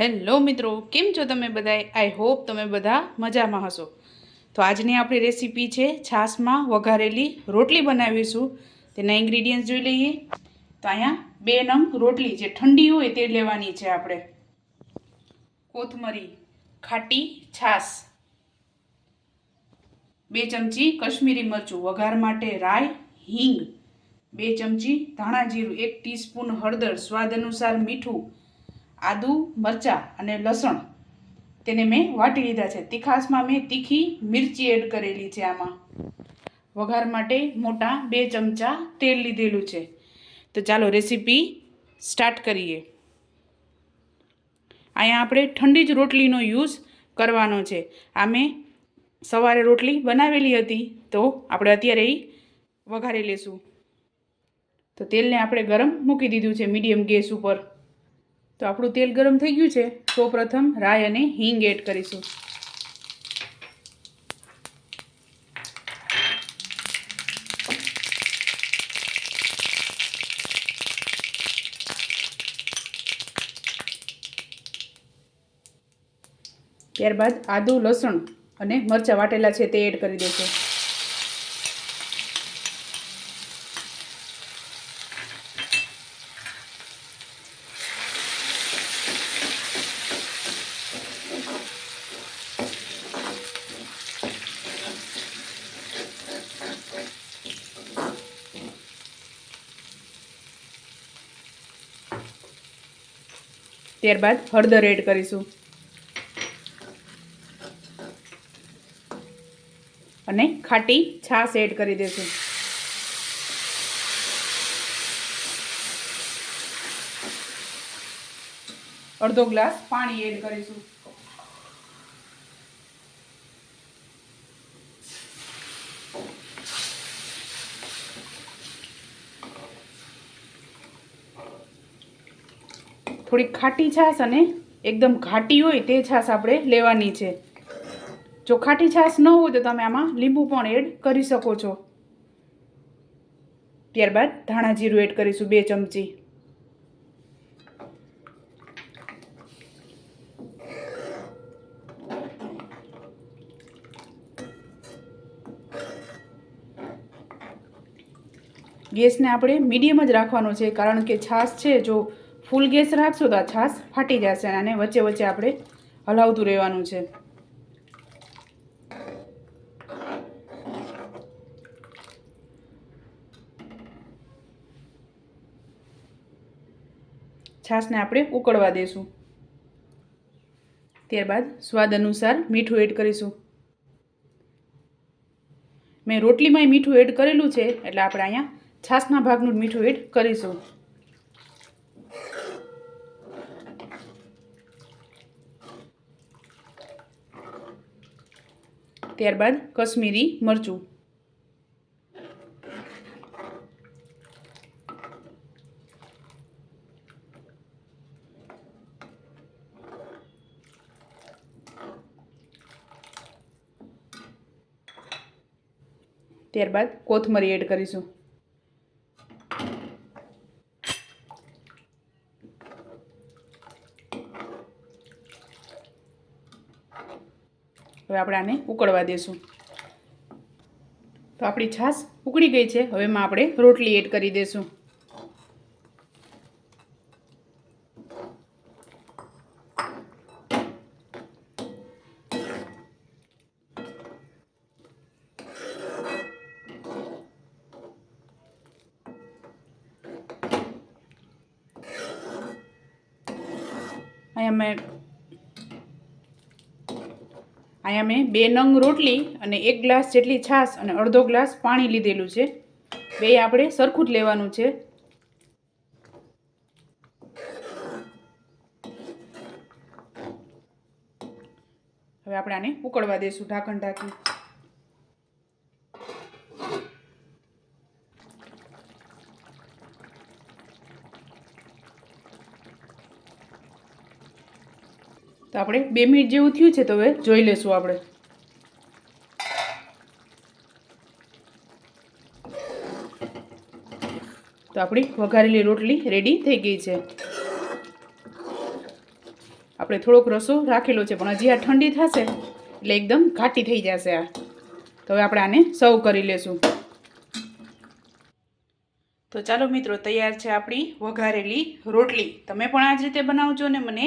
Hello મિત્રો, કેમ છો તમે બધાએ આઈ હોપ તમે બધા મજામાં હશો. તો આજની આપણી રેસીપી છે છાશમાં વઘારેલી રોટલી બનાવીશું. તેના ઇન્ગ્રીડિયન્ટ્સ જોઈ લઈએ. તો અહીંયા બે નંગ રોટલી જે ઠંડી હોય તે લેવાની છે આપણે. કોથમરી, ખાટી છાશ. બે ચમચી કશ્મીરી મરચું, વઘાર માટે રાઈ, હિંગ. બે ચમચી ધાણા જીરું, એક ટીસ્પૂન હળદર, સ્વાદ અનુસાર મીઠું. આદુ, મરચાં અને લસણ તેને મેં વાટી લીધા છે. તીખાસમાં મેં તીખી મિરચી એડ કરેલી છે આમાં. વઘાર માટે મોટા બે ચમચા તેલ લીધેલું છે. તો ચાલો રેસીપી સ્ટાર્ટ કરીએ. અહીંયા આપણે ઠંડી જ રોટલીનો યુઝ કરવાનો છે. આ મેં સવારે રોટલી બનાવેલી હતી, તો આપણે અત્યારે એ વઘારી લેશું. તો તેલને આપણે ગરમ મૂકી દીધું છે મીડિયમ ગેસ ઉપર. તો આપણું તેલ ગરમ થઈ ગયું છે. તો પ્રથમ રાઈ અને હિંગ એડ કરીશું. ત્યારબાદ આદુ, લસણ અને મરચાં વાટેલા છે તે એડ કરી દેશું. ત્યારબાદ હળદર એડ કરીશું. અને ખાટી છાશ એડ કરી દઈશું. અડધો ગ્લાસ પાણી એડ કરીશું. થોડી ખાટી છાશ અને એકદમ ઘાટી હોય તે છાશ આપણે લેવાની છે. જો ખાટી છાશ ન હોય તો તમે આમાં લીંબુ પણ એડ કરી શકો છો. ત્યારબાદ ધાણા જીરું એડ કરીશું બે ચમચી. ગેસને આપણે મીડિયમ જ રાખવાનો છે, કારણ કે છાશ છે જો ફૂલ ગેસ રાખશો તો આ છાશ ફાટી જશે અને વચ્ચે વચ્ચે આપણે હલાવતું રહેવાનું છે. છાશને આપણે ઉકળવા દઈશું ત્યારબાદ સ્વાદ અનુસાર મીઠું એડ કરીશું. મેં રોટલીમાંય મીઠું એડ કરેલું છે, એટલે આપણે અહીંયા છાશના ભાગનું મીઠું એડ કરીશું. ત્યારબાદ કશ્મીરી મરચું. ત્યારબાદ કોથમરી એડ કરીશું. હવે આપણે આને ઉકળવા દેશું. તો આપણી છાશ ઉકળી ગઈ છે. હવે એમાં આપણે રોટલી એડ કરી દઈશું અહીંયા મેં અહીંયા મેં બે નંગ રોટલી અને એક ગ્લાસ જેટલી છાશ અને અડધો ગ્લાસ પાણી લીધેલું છે. બે આપણે સરખું જ લેવાનું છે. હવે આપણે આને ઉકળવા દઈશું ઢાંકણ ઢાંકી. તો આપણે બે મિનિટ જેવું થયું છે તો હવે જોઈ લેશું આપણે. તો આપણી વઘારેલી રોટલી રેડી થઈ ગઈ છે. આપણે થોડોક રસો રાખેલો છે, પણ હજી આ ઠંડી થશે એટલે એકદમ ઘાટી થઈ જશે આ. તો હવે આપણે આને સર્વ કરી લેશું. તો ચાલો મિત્રો, તૈયાર છે આપણી વઘારેલી રોટલી. તમે પણ આ જ રીતે બનાવજો ને મને